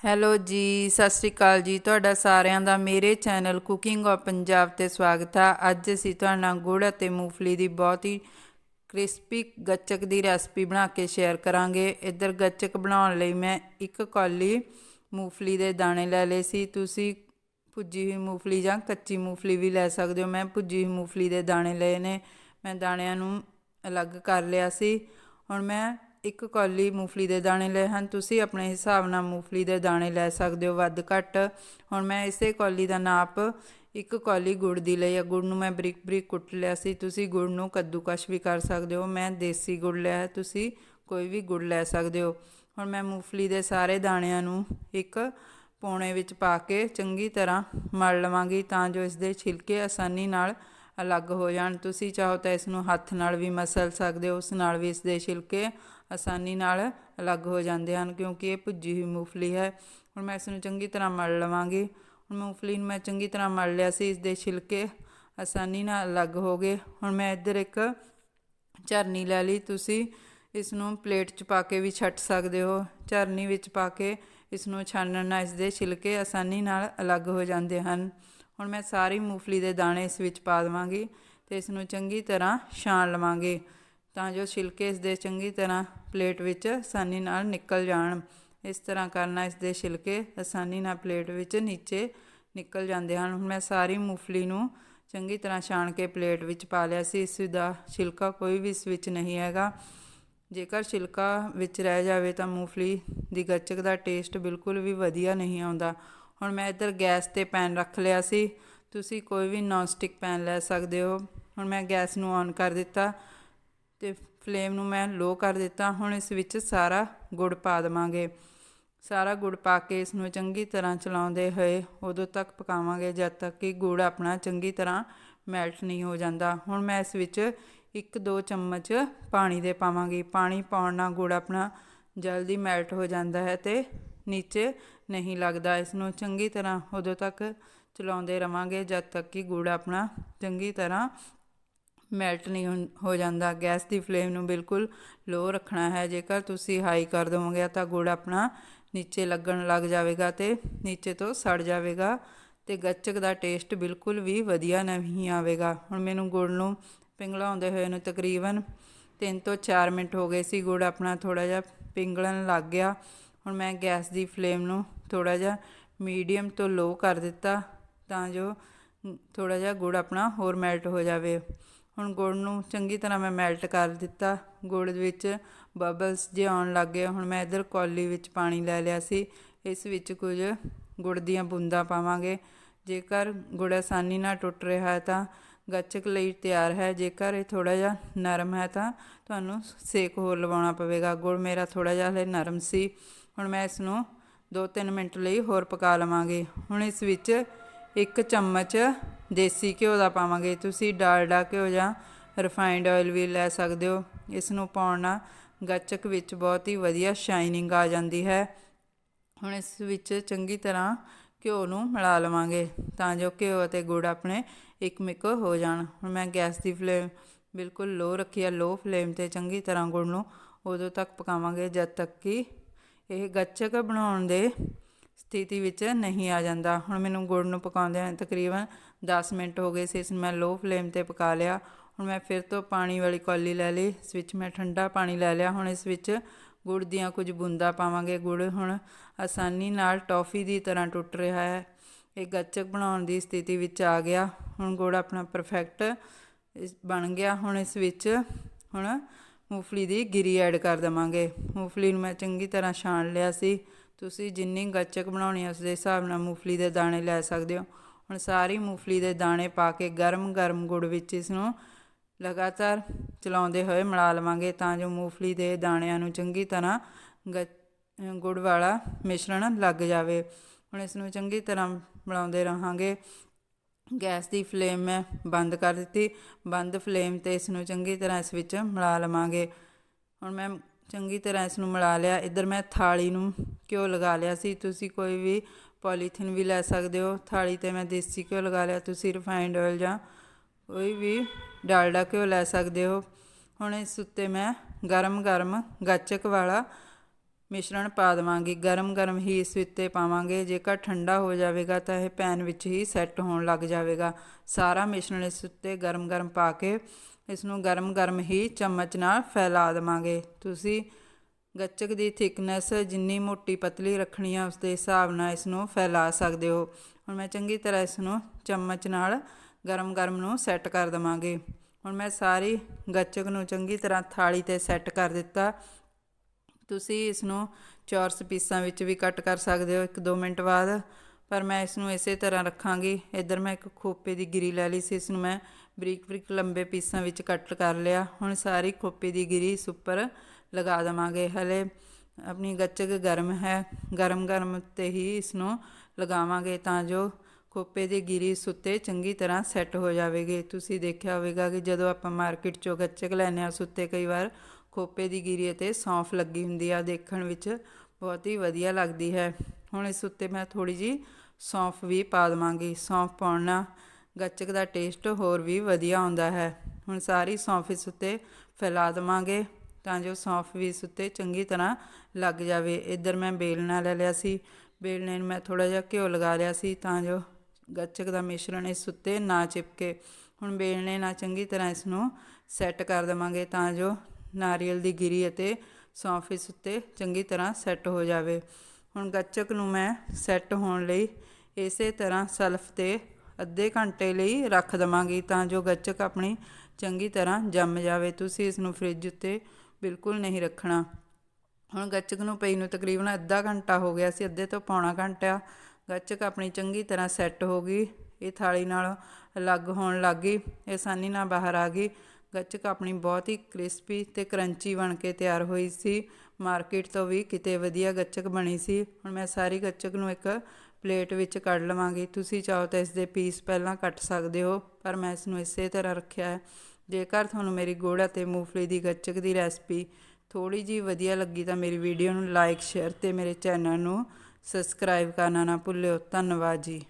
Hello ਜੀ, ਸਤਿ ਸ੍ਰੀ ਅਕਾਲ ਜੀ। ਤੁਹਾਡਾ ਸਾਰਿਆਂ ਦਾ ਮੇਰੇ ਚੈਨਲ ਕੁਕਿੰਗ ਆਫ ਪੰਜਾਬ ਤੇ ਸਵਾਗਤ ਆ। ਅੱਜ ਅਸੀਂ ਤੁਹਾਡੇ ਨਾਲ ਗੁੜ ਅਤੇ ਮੂੰਗਫਲੀ ਦੀ ਬਹੁਤ ਹੀ ਕ੍ਰਿਸਪੀ, ਗੱਚਕ ਦੀ ਰੈਸਪੀ ਬਣਾ ਕੇ ਸ਼ੇਅਰ ਕਰਾਂਗੇ। ਇੱਧਰ ਗੱਚਕ ਬਣਾਉਣ ਲਈ ਮੈਂ ਇੱਕ ਕੌਲੀ ਮੂੰਗਫਲੀ ਦੇ ਦਾਣੇ ਲੈ ਲਏ ਸੀ। ਤੁਸੀਂ ਭੁੱਜੀ ਹੋਈ ਮੂੰਗਫਲੀ ਜਾਂ ਕੱਚੀ ਮੂੰਗਫਲੀ ਵੀ ਲੈ ਸਕਦੇ ਹੋ। ਮੈਂ ਭੁੱਜੀ ਹੋਈ ਮੂੰਗਫਲੀ ਦੇ ਦਾਣੇ ਲਏ ਨੇ। ਮੈਂ ਦਾਣਿਆਂ ਨੂੰ ਅਲੱਗ ਕਰ ਲਿਆ ਸੀ। ਹੁਣ ਮੈਂ ਇੱਕ ਕੌਲੀ ਮੂੰਗਫਲੀ ਦੇ ਦਾਣੇ ਲਏ ਹਨ। ਤੁਸੀਂ ਆਪਣੇ ਹਿਸਾਬ ਨਾਲ ਮੂੰਗਫਲੀ ਦੇ ਦਾਣੇ ਲੈ ਸਕਦੇ ਹੋ, ਵੱਧ ਘੱਟ। ਹੁਣ ਮੈਂ ਇਸੇ ਕੌਲੀ ਦਾ ਨਾਪ ਇੱਕ ਕੌਲੀ ਗੁੜ ਦੀ ਲਈ ਆ। ਗੁੜ ਨੂੰ ਮੈਂ ਬਰੀਕ ਬਰੀਕ ਕੁੱਟ ਲਿਆ ਸੀ। ਤੁਸੀਂ ਗੁੜ ਨੂੰ ਕੱਦੂਕਸ਼ ਵੀ ਕਰ ਸਕਦੇ ਹੋ। ਮੈਂ ਦੇਸੀ ਗੁੜ ਲਿਆ ਹੈ। ਤੁਸੀਂ ਕੋਈ ਵੀ ਗੁੜ ਲੈ ਸਕਦੇ ਹੋ। ਹੁਣ ਮੈਂ ਮੂੰਗਫਲੀ ਦੇ ਸਾਰੇ ਦਾਣਿਆਂ ਨੂੰ ਇੱਕ ਪੌਣੇ ਵਿੱਚ ਪਾ ਕੇ ਚੰਗੀ ਤਰ੍ਹਾਂ ਮਲ ਲਵਾਂਗੀ ਤਾਂ ਜੋ ਇਸ ਦੇ ਛਿਲਕੇ ਆਸਾਨੀ ਨਾਲ ਅਲੱਗ ਹੋ ਜਾਣ। ਤੁਸੀਂ ਚਾਹੋ ਤਾਂ ਇਸ ਨੂੰ ਹੱਥ ਨਾਲ ਵੀ ਮਸਲ ਸਕਦੇ ਹੋ, ਉਸ ਨਾਲ ਵੀ ਇਸ ਦੇ ਛਿਲਕੇ ਆਸਾਨੀ ਨਾਲ ਅਲੱਗ ਹੋ ਜਾਂਦੇ ਹਨ, ਕਿਉਂਕਿ ਇਹ ਭੁੱਜੀ ਹੋਈ ਮੂੰਗਫਲੀ ਹੈ। ਹੁਣ ਮੈਂ ਇਸ ਨੂੰ ਚੰਗੀ ਤਰ੍ਹਾਂ ਮਲ ਲਵਾਂਗੀ। ਹੁਣ ਮੂੰਗਫਲੀ ਨੂੰ ਮੈਂ ਚੰਗੀ ਤਰ੍ਹਾਂ ਮਲ ਲਿਆ ਸੀ, ਇਸ ਦੇ ਛਿਲਕੇ ਆਸਾਨੀ ਨਾਲ ਅਲੱਗ ਹੋ ਗਏ। ਹੁਣ ਮੈਂ ਇੱਧਰ ਇੱਕ ਝਰਨੀ ਲੈ ਲਈ। ਤੁਸੀਂ ਇਸ ਨੂੰ ਪਲੇਟ 'ਚ ਪਾ ਕੇ ਵੀ ਛੱਟ ਸਕਦੇ ਹੋ। ਝਰਨੀ ਵਿੱਚ ਪਾ ਕੇ ਇਸ ਨੂੰ ਛਾਣਨ ਨਾਲ ਇਸ ਦੇ ਛਿਲਕੇ ਆਸਾਨੀ ਨਾਲ ਅਲੱਗ ਹੋ ਜਾਂਦੇ ਹਨ। ਹੁਣ ਮੈਂ ਸਾਰੀ ਮੂੰਗਫਲੀ ਦੇ ਦਾਣੇ ਇਸ ਵਿੱਚ ਪਾ ਦੇਵਾਂਗੀ ਤੇ ਇਸ ਨੂੰ ਚੰਗੀ ਤਰ੍ਹਾਂ ਛਾਣ ਲਵਾਂਗੇ ਤਾਂ ਜੋ ਛਿਲਕੇ ਇਸ ਦੇ ਚੰਗੀ ਤਰ੍ਹਾਂ ਪਲੇਟ ਵਿੱਚ ਆਸਾਨੀ ਨਾਲ ਨਿਕਲ ਜਾਣ। ਇਸ ਤਰ੍ਹਾਂ ਕਰਨਾ ਇਸ ਦੇ ਛਿਲਕੇ ਆਸਾਨੀ ਨਾਲ ਪਲੇਟ ਵਿੱਚ ਨੀਚੇ ਨਿਕਲ ਜਾਂਦੇ ਹਨ। ਹੁਣ ਮੈਂ ਸਾਰੀ ਮੂੰਗਫਲੀ ਨੂੰ ਚੰਗੀ ਤਰ੍ਹਾਂ ਛਾਣ ਕੇ ਪਲੇਟ ਵਿੱਚ ਪਾ ਲਿਆ ਸੀ। ਇਸ ਦਾ ਛਿਲਕਾ ਕੋਈ ਵੀ ਇਸ ਵਿੱਚ ਨਹੀਂ ਹੈਗਾ। ਜੇਕਰ ਛਿਲਕਾ ਵਿੱਚ ਰਹਿ ਜਾਵੇ ਤਾਂ ਮੂੰਗਫਲੀ ਦੀ ਗੱਚਕ ਦਾ ਟੇਸਟ ਬਿਲਕੁਲ ਵੀ ਵਧੀਆ ਨਹੀਂ ਆਉਂਦਾ। ਹੁਣ ਮੈਂ ਇੱਧਰ ਗੈਸ ਤੇ ਪੈਨ ਰੱਖ ਲਿਆ ਸੀ। ਤੁਸੀਂ ਕੋਈ ਵੀ ਨੌਨ ਸਟਿਕ ਪੈਨ ਲੈ ਸਕਦੇ ਹੋ। ਹੁਣ ਮੈਂ ਗੈਸ ਨੂੰ ਔਨ ਕਰ ਦਿੱਤਾ ਤੇ ਫਲੇਮ ਨੂੰ ਮੈਂ ਲੋ ਕਰ ਦਿੱਤਾ। ਹੁਣ ਇਸ ਵਿੱਚ ਸਾਰਾ ਗੁੜ ਪਾ ਦਵਾਂਗੇ। ਸਾਰਾ ਗੁੜ ਪਾ ਕੇ ਇਸ ਨੂੰ ਚੰਗੀ ਤਰ੍ਹਾਂ ਚਲਾਉਂਦੇ ਹੋਏ ਉਦੋਂ ਤੱਕ ਪਕਾਵਾਂਗੇ ਜਦ ਤੱਕ ਕਿ ਗੁੜ ਆਪਣਾ ਚੰਗੀ ਤਰ੍ਹਾਂ ਮੈਲਟ ਨਹੀਂ ਹੋ ਜਾਂਦਾ। ਹੁਣ ਮੈਂ ਇਸ ਵਿੱਚ ਇੱਕ ਦੋ ਚਮਚ ਪਾਣੀ ਦੇ ਪਾਵਾਂਗੀ। ਪਾਣੀ ਪਾਉਣ ਨਾਲ ਗੁੜ ਆਪਣਾ ਜਲਦੀ ਮੈਲਟ ਹੋ ਜਾਂਦਾ ਹੈ ਤੇ ਨੀਚੇ ਨਹੀਂ ਲੱਗਦਾ। ਇਸ ਨੂੰ ਚੰਗੀ ਤਰ੍ਹਾਂ ਉਦੋਂ ਤੱਕ ਚਲਾਉਂਦੇ ਰਵਾਂਗੇ ਜਦ ਤੱਕ ਕਿ ਗੁੜ ਆਪਣਾ ਚੰਗੀ ਤਰ੍ਹਾਂ ਮੈਲਟ ਨਹੀਂ ਹੋ ਜਾਂਦਾ। ਗੈਸ ਦੀ ਫਲੇਮ ਨੂੰ ਬਿਲਕੁਲ ਲੋ ਰੱਖਣਾ ਹੈ। ਜੇਕਰ ਤੁਸੀਂ ਹਾਈ ਕਰ ਦੋਗੇ ਤਾਂ ਗੁੜ ਆਪਣਾ ਨੀਚੇ ਲੱਗਣ ਲੱਗ ਜਾਵੇਗਾ ਤੇ ਨੀਚੇ ਤੋਂ ਸੜ ਜਾਵੇਗਾ ਤੇ ਗੱਚਕ ਦਾ ਟੇਸਟ ਬਿਲਕੁਲ ਵੀ ਵਧੀਆ ਨਹੀਂ ਆਵੇਗਾ। ਹੁਣ ਮੈਨੂੰ ਗੁੜ ਨੂੰ ਪਿੰਗਲਾਉਂਦੇ ਹੋਏ ਨੂੰ ਤਕਰੀਬਨ 3 ਤੋਂ 4 ਮਿੰਟ ਹੋ ਗਏ ਸੀ। ਗੁੜ ਆਪਣਾ ਥੋੜਾ ਜਿਹਾ ਪਿੰਗਲਣ ਲੱਗ ਗਿਆ। ਹੁਣ ਮੈਂ ਗੈਸ ਦੀ ਫਲੇਮ ਨੂੰ ਥੋੜਾ ਜਿਹਾ ਮੀਡੀਅਮ ਤੋਂ ਲੋ ਕਰ ਦਿੱਤਾ ਤਾਂ ਜੋ ਥੋੜਾ ਜਿਹਾ ਗੁੜ ਆਪਣਾ ਹੋਰ ਮੈਲਟ ਹੋ ਜਾਵੇ। ਹੁਣ ਗੁੜ ਨੂੰ ਚੰਗੀ ਤਰ੍ਹਾਂ ਮੈਂ ਮੈਲਟ ਕਰ ਦਿੱਤਾ। ਗੁੜ ਵਿੱਚ ਬਬਲਸ ਜੇ ਆਉਣ ਲੱਗ ਗਏ, ਹੁਣ ਮੈਂ ਇਧਰ ਕੌਲੀ ਵਿੱਚ ਪਾਣੀ ਲੈ ਲਿਆ ਸੀ। ਇਸ ਵਿੱਚ ਕੁਝ ਗੁੜ ਦੀਆਂ ਬੂੰਦਾਂ ਪਾਵਾਂਗੇ। ਜੇਕਰ ਗੁੜ ਆਸਾਨੀ ਨਾਲ ਟੁੱਟ ਰਿਹਾ ਹੈ ਤਾਂ ਗੱਚਕ ਲਈ ਤਿਆਰ ਹੈ। ਜੇਕਰ ਇਹ ਥੋੜਾ ਜਿਹਾ ਨਰਮ ਹੈ ਤਾਂ ਤੁਹਾਨੂੰ ਸੇਕ ਹੋਰ ਲਵਾਉਣਾ ਪਵੇਗਾ। ਗੁੜ ਮੇਰਾ ਥੋੜਾ ਜਿਹਾ ਹਲੇ ਨਰਮ ਸੀ। ਹੁਣ ਮੈਂ ਇਸ ਨੂੰ 2-3 ਮਿੰਟ ਲਈ ਹੋਰ ਪਕਾ ਲਵਾਂਗੇ। ਹੁਣ ਇਸ ਵਿੱਚ ਇੱਕ ਚਮਚ ਦੇਸੀ ਘਿਓ ਦਾ ਪਾਵਾਂਗੇ। ਤੁਸੀਂ ਡਾਲਡਾ ਘਿਓ ਜਾਂ ਰਿਫਾਈਨਡ ਆਇਲ ਵੀ ਲੈ ਸਕਦੇ ਹੋ। ਇਸ ਨੂੰ ਪਾਉਣ ਨਾਲ ਗੱਚਕ ਵਿੱਚ ਬਹੁਤ ਹੀ ਵਧੀਆ ਸ਼ਾਈਨਿੰਗ ਆ ਜਾਂਦੀ ਹੈ। ਹੁਣ ਇਸ ਵਿੱਚ ਚੰਗੀ ਤਰ੍ਹਾਂ ਘਿਓ ਨੂੰ ਮਿਲਾ ਲਵਾਂਗੇ ਤਾਂ ਜੋ ਘਿਓ ਅਤੇ ਗੁੜ ਆਪਣੇ ਇੱਕ ਮਿਕ ਹੋ ਜਾਣ। ਹੁਣ ਮੈਂ ਗੈਸ ਦੀ ਫਲੇਮ ਬਿਲਕੁਲ ਲੋ ਰੱਖੀ ਹੈ ਲੋ ਫਲੇਮ ਤੇ ਚੰਗੀ ਤਰ੍ਹਾਂ ਗੁੜ ਨੂੰ ਉਦੋਂ ਤੱਕ ਪਕਾਵਾਂਗੇ ਜਦ ਤੱਕ ਕਿ ਇਹ ਗੱਚਕ ਬਣਾਉਣ ਦੇ ਸਥਿਤੀ ਵਿੱਚ ਨਹੀਂ ਆ ਜਾਂਦਾ। ਹੁਣ ਮੈਨੂੰ ਗੁੜ ਨੂੰ ਪਕਾਉਂਦੇ ਤਕਰੀਬਨ 10 ਮਿੰਟ ਹੋ ਗਏ ਸੀ, ਇਸ ਨੂੰ ਮੈਂ ਲੋ ਫਲੇਮ ਤੇ ਪਕਾ ਲਿਆ। ਹੁਣ ਮੈਂ ਫਿਰ ਤੋਂ ਪਾਣੀ ਵਾਲੀ ਕੌਲੀ ਲੈ ਲਈ, ਇਸ ਵਿੱਚ ਮੈਂ ਠੰਡਾ ਪਾਣੀ ਲੈ ਲਿਆ। ਹੁਣ ਇਸ ਵਿੱਚ ਗੁੜ ਦੀਆਂ ਕੁਝ ਬੂੰਦਾਂ ਪਾਵਾਂਗੇ। ਗੁੜ ਹੁਣ ਆਸਾਨੀ ਨਾਲ ਟੌਫੀ ਦੀ ਤਰ੍ਹਾਂ ਟੁੱਟ ਰਿਹਾ ਹੈ। ਇਹ ਗੱਚਕ ਬਣਾਉਣ ਦੀ ਸਥਿਤੀ ਵਿੱਚ ਆ ਗਿਆ। ਹੁਣ ਗੁੜ ਆਪਣਾ ਪਰਫੈਕਟ ਬਣ ਗਿਆ। ਹੁਣ ਇਸ ਵਿੱਚ ਹੁਣ ਮੂੰਗਫਲੀ ਦੀ ਗਿਰੀ ਐਡ ਕਰ ਦਵਾਂਗੇ। ਮੂੰਗਫਲੀ ਨੂੰ ਮੈਂ ਚੰਗੀ ਤਰ੍ਹਾਂ ਛਾਣ ਲਿਆ ਸੀ। ਤੁਸੀਂ ਜਿੰਨੀ ਗੱਚਕ ਬਣਾਉਣੀ ਹੈ ਉਸ ਦੇ ਹਿਸਾਬ ਨਾਲ ਮੂੰਗਫਲੀ ਦੇ ਦਾਣੇ ਲੈ ਸਕਦੇ ਹੋ। ਹੁਣ ਸਾਰੀ ਮੂੰਗਫਲੀ ਦੇ ਦਾਣੇ ਪਾ ਕੇ ਗਰਮ-ਗਰਮ ਗੁੜ ਵਿੱਚ ਇਸ ਨੂੰ ਲਗਾਤਾਰ ਚਲਾਉਂਦੇ ਹੋਏ ਮਿਲਾ ਲਵਾਂਗੇ ਤਾਂ ਜੋ ਮੂੰਗਫਲੀ ਦੇ ਦਾਣਿਆਂ ਨੂੰ ਚੰਗੀ ਤਰ੍ਹਾਂ ਗੁੜ ਵਾਲਾ ਮਿਸ਼ਰਣ ਲੱਗ ਜਾਵੇ। ਹੁਣ ਇਸ ਨੂੰ ਚੰਗੀ ਤਰ੍ਹਾਂ ਮਿਲਾਉਂਦੇ ਰਹਾਂਗੇ। ਗੈਸ ਦੀ ਫਲੇਮ ਮੈਂ ਬੰਦ ਕਰ ਦਿੱਤੀ। ਬੰਦ ਫਲੇਮ ਤੇ ਇਸ ਨੂੰ ਚੰਗੀ ਤਰ੍ਹਾਂ ਇਸ ਵਿੱਚ ਮਿਲਾ ਲਵਾਂਗੇ। ਹੁਣ ਮੈਂ ਚੰਗੀ ਤਰ੍ਹਾਂ ਇਸ ਨੂੰ ਮਿਲਾ ਲਿਆ। ਇੱਧਰ ਮੈਂ ਥਾਲੀ ਨੂੰ ਘਿਓ ਲਗਾ ਲਿਆ ਸੀ। ਤੁਸੀਂ ਕੋਈ ਵੀ ਪੋਲੀਥੀਨ ਵੀ ਲੈ ਸਕਦੇ ਹੋ। ਥਾਲੀ ਤੇ ਮੈਂ ਦੇਸੀ ਘਿਓ ਲਗਾ ਲਿਆ। ਤੁਸੀਂ ਰਿਫਾਈਨਡ ਆਇਲ ਜਾਂ ਕੋਈ ਵੀ ਡਾਲਡਾ ਘਿਓ ਲੈ ਸਕਦੇ ਹੋ। ਹੁਣ ਇਸ ਉੱਤੇ ਮੈਂ ਗਰਮ ਗਰਮ ਗੱਚਕ ਵਾਲਾ ਮਿਸ਼ਰਣ ਪਾ ਦੇਵਾਂਗੇ, ਗਰਮ ਗਰਮ ਹੀ ਇਸ ਉੱਤੇ ਪਾਵਾਂਗੇ। ਜੇਕਰ ਠੰਡਾ ਹੋ ਜਾਵੇਗਾ ਤਾਂ ਇਹ ਪੈਨ ਵਿੱਚ ਹੀ ਸੈੱਟ ਹੋਣ ਲੱਗ ਜਾਵੇਗਾ। ਸਾਰਾ ਮਿਸ਼ਰਣ ਇਸ ਉੱਤੇ ਗਰਮ ਗਰਮ ਪਾ ਕੇ ਇਸ ਨੂੰ ਗਰਮ ਗਰਮ ਹੀ ਚਮਚ ਨਾਲ ਫੈਲਾ ਦੇਵਾਂਗੇ। ਤੁਸੀਂ ਗੱਚਕ ਦੀ ਥਿਕਨੈਸ ਜਿੰਨੀ ਮੋਟੀ ਪਤਲੀ ਰੱਖਣੀ ਆ, ਉਸ ਦੇ ਹਿਸਾਬ ਨਾਲ ਇਸ ਨੂੰ ਫੈਲਾ ਸਕਦੇ ਹੋ। ਹੁਣ ਮੈਂ ਚੰਗੀ ਤਰ੍ਹਾਂ ਇਸ ਨੂੰ ਚਮਚ ਨਾਲ ਗਰਮ ਗਰਮ ਨੂੰ ਸੈੱਟ ਕਰ ਦਵਾਂਗੇ। ਹੁਣ ਮੈਂ ਸਾਰੀ ਗੱਚਕ ਨੂੰ ਚੰਗੀ ਤਰ੍ਹਾਂ ਥਾਲੀ ਤੇ ਸੈੱਟ ਕਰ ਦਿੱਤਾ। ਤੁਸੀਂ ਇਸ ਨੂੰ ਚੌਰਸ ਪੀਸਾਂ ਵਿੱਚ ਵੀ ਕੱਟ ਕਰ ਸਕਦੇ ਹੋ 1-2 ਮਿੰਟ ਬਾਅਦ। ਪਰ ਮੈਂ ਇਸ ਨੂੰ ਇਸੇ ਤਰ੍ਹਾਂ ਰੱਖਾਂਗੀ। ਇੱਧਰ ਮੈਂ ਇੱਕ ਖੋਪੇ ਦੀ ਗਿਰੀ ਲੈ ਲਈ ਸੀ। ਇਸ ਨੂੰ ਮੈਂ ਬਰੀਕ ਬਰੀਕ ਲੰਬੇ ਪੀਸਾਂ ਵਿੱਚ ਕੱਟ ਕਰ ਲਿਆ। ਹੁਣ ਸਾਰੀ ਖੋਪੇ ਦੀ ਗਿਰੀ ਇਸ ਉੱਪਰ ਲਗਾ ਦੇਵਾਂਗੇ। ਹਲੇ ਆਪਣੀ ਗੱਚਕ ਗਰਮ ਹੈ। ਗਰਮ ਗਰਮ ਤੇ ਹੀ ਇਸ ਨੂੰ ਲਗਾਵਾਂਗੇ ਤਾਂ ਜੋ ਖੋਪੇ ਦੀ ਗਿਰੀ ਇਸ ਉੱਤੇ ਚੰਗੀ ਤਰ੍ਹਾਂ ਸੈੱਟ ਹੋ ਜਾਵੇਗੀ। ਤੁਸੀਂ ਦੇਖਿਆ ਹੋਵੇਗਾ ਕਿ ਜਦੋਂ ਆਪਾਂ ਮਾਰਕੀਟ ਚੋਂ ਗੱਚਕ ਲੈਨੇ ਆ ਸੁੱਤੇ ਕਈ ਵਾਰ ਖੋਪੇ ਦੀ ਗਿਰੀ ਅਤੇ ਸੌਂਫ ਲੱਗੀ ਹੁੰਦੀ ਆ ਦੇਖਣ ਵਿੱਚ, ਬਹੁਤ ਹੀ ਵਧੀਆ ਲੱਗਦੀ ਹੈ। ਹੁਣ ਇਸ ਉੱਤੇ ਮੈਂ ਥੋੜੀ ਜੀ ਸੌਂਫ ਵੀ ਪਾ ਦਵਾਂਗੀ। ਸੌਂਫ ਪਾਉਣ ਨਾਲ ਗੱਚਕ ਦਾ ਟੇਸਟ ਹੋਰ ਵੀ ਵਧੀਆ ਆਉਂਦਾ ਹੈ। ਹੁਣ ਸਾਰੀ ਸੌਂਫ ਇਸ ਉੱਤੇ ਫੈਲਾ ਦਵਾਂਗੇ ਤਾਂ ਜੋ ਸੌਂਫ ਵੀ ਇਸ ਉੱਤੇ ਚੰਗੀ ਤਰ੍ਹਾਂ ਲੱਗ ਜਾਵੇ। ਇੱਧਰ ਮੈਂ ਬੇਲਣਾ ਲੈ ਲਿਆ ਸੀ। ਬੇਲਣੇ ਨੂੰ ਮੈਂ ਥੋੜਾ ਜਿਹਾ ਘਿਓ ਲਗਾ ਲਿਆ ਸੀ ਤਾਂ ਜੋ ਗੱਚਕ ਦਾ ਮਿਸ਼ਰਣ ਇਸ ਉੱਤੇ ਨਾ ਚਿਪਕੇ। ਹੁਣ ਬੇਲਣੇ ਨਾਲ ਚੰਗੀ ਤਰ੍ਹਾਂ ਇਸ ਨੂੰ ਸੈੱਟ ਕਰ ਦੇਵਾਂਗੇ ਤਾਂ ਜੋ ਨਾਰੀਅਲ ਦੀ ਗਿਰੀ ਅਤੇ ਸੌਂਫ ਇਸ ਉੱਤੇ ਚੰਗੀ ਤਰ੍ਹਾਂ ਸੈੱਟ ਹੋ ਜਾਵੇ। ਹੁਣ ਗੱਚਕ ਨੂੰ ਮੈਂ ਸੈੱਟ ਹੋਣ ਲਈ ਇਸੇ ਤਰ੍ਹਾਂ ਸਲਫ ਤੇ ਅੱਧੇ ਘੰਟੇ ਲਈ ਰੱਖ ਦਵਾਂਗੀ ਤਾਂ ਜੋ ਗੱਚਕ ਆਪਣੀ ਚੰਗੀ ਤਰ੍ਹਾਂ ਜੰਮ ਜਾਵੇ। ਤੁਸੀਂ ਇਸ ਨੂੰ ਫ੍ਰਿਜ ਉੱਤੇ ਬਿਲਕੁਲ ਨਹੀਂ ਰੱਖਣਾ। ਹੁਣ ਗੱਚਕ ਨੂੰ ਪਈ ਨੂੰ ਤਕਰੀਬਨ ਅੱਧਾ ਘੰਟਾ ਹੋ ਗਿਆ ਸੀ, ਅੱਧੇ ਤੋਂ ਪੌਣਾ ਘੰਟਾ ਗੱਚਕ ਆਪਣੀ ਚੰਗੀ ਤਰ੍ਹਾਂ ਸੈੱਟ ਹੋ ਗਈ। ਇਹ ਥਾਲੀ ਨਾਲ ਅਲੱਗ ਹੋਣ ਲੱਗ ਗਈ। ਇਹ ਆਸਾਨੀ ਨਾਲ ਬਾਹਰ ਆ ਗਈ। ਗੱਚਕ ਆਪਣੀ ਬਹੁਤ ਹੀ ਕ੍ਰਿਸਪੀ ਤੇ ਕਰੰਚੀ ਬਣ ਕੇ ਤਿਆਰ ਹੋਈ ਸੀ। ਮਾਰਕੀਟ ਤੋਂ ਵੀ ਕਿਤੇ ਵਧੀਆ ਗੱਚਕ ਬਣੀ ਸੀ। ਹੁਣ ਮੈਂ ਸਾਰੀ ਗੱਚਕ ਨੂੰ ਇੱਕ ਪਲੇਟ ਵਿੱਚ ਕੱਢ ਲਵਾਂਗੀ। ਤੁਸੀਂ ਚਾਹੋ ਤਾਂ ਇਸ ਦੇ ਪੀਸ ਪਹਿਲਾਂ ਕੱਟ ਸਕਦੇ ਹੋ, ਪਰ ਮੈਂ ਇਸ ਨੂੰ ਇਸੇ ਤਰ੍ਹਾਂ ਰੱਖਿਆ ਹੈ। ਜੇਕਰ ਤੁਹਾਨੂੰ ਮੇਰੀ ਗੁੜ ਅਤੇ ਮੂੰਗਫਲੀ ਦੀ ਗੱਚਕ ਦੀ ਰੈਸਪੀ ਥੋੜੀ ਜੀ ਵਧੀਆ ਲੱਗੀ ਤਾਂ ਮੇਰੀ ਵੀਡੀਓ ਨੂੰ ਲਾਈਕ, ਸ਼ੇਅਰ ਤੇ ਮੇਰੇ ਚੈਨਲ ਨੂੰ ਸਬਸਕ੍ਰਾਈਬ ਕਰਨਾ ਨਾ ਭੁੱਲਿਓ। ਧੰਨਵਾਦ ਜੀ।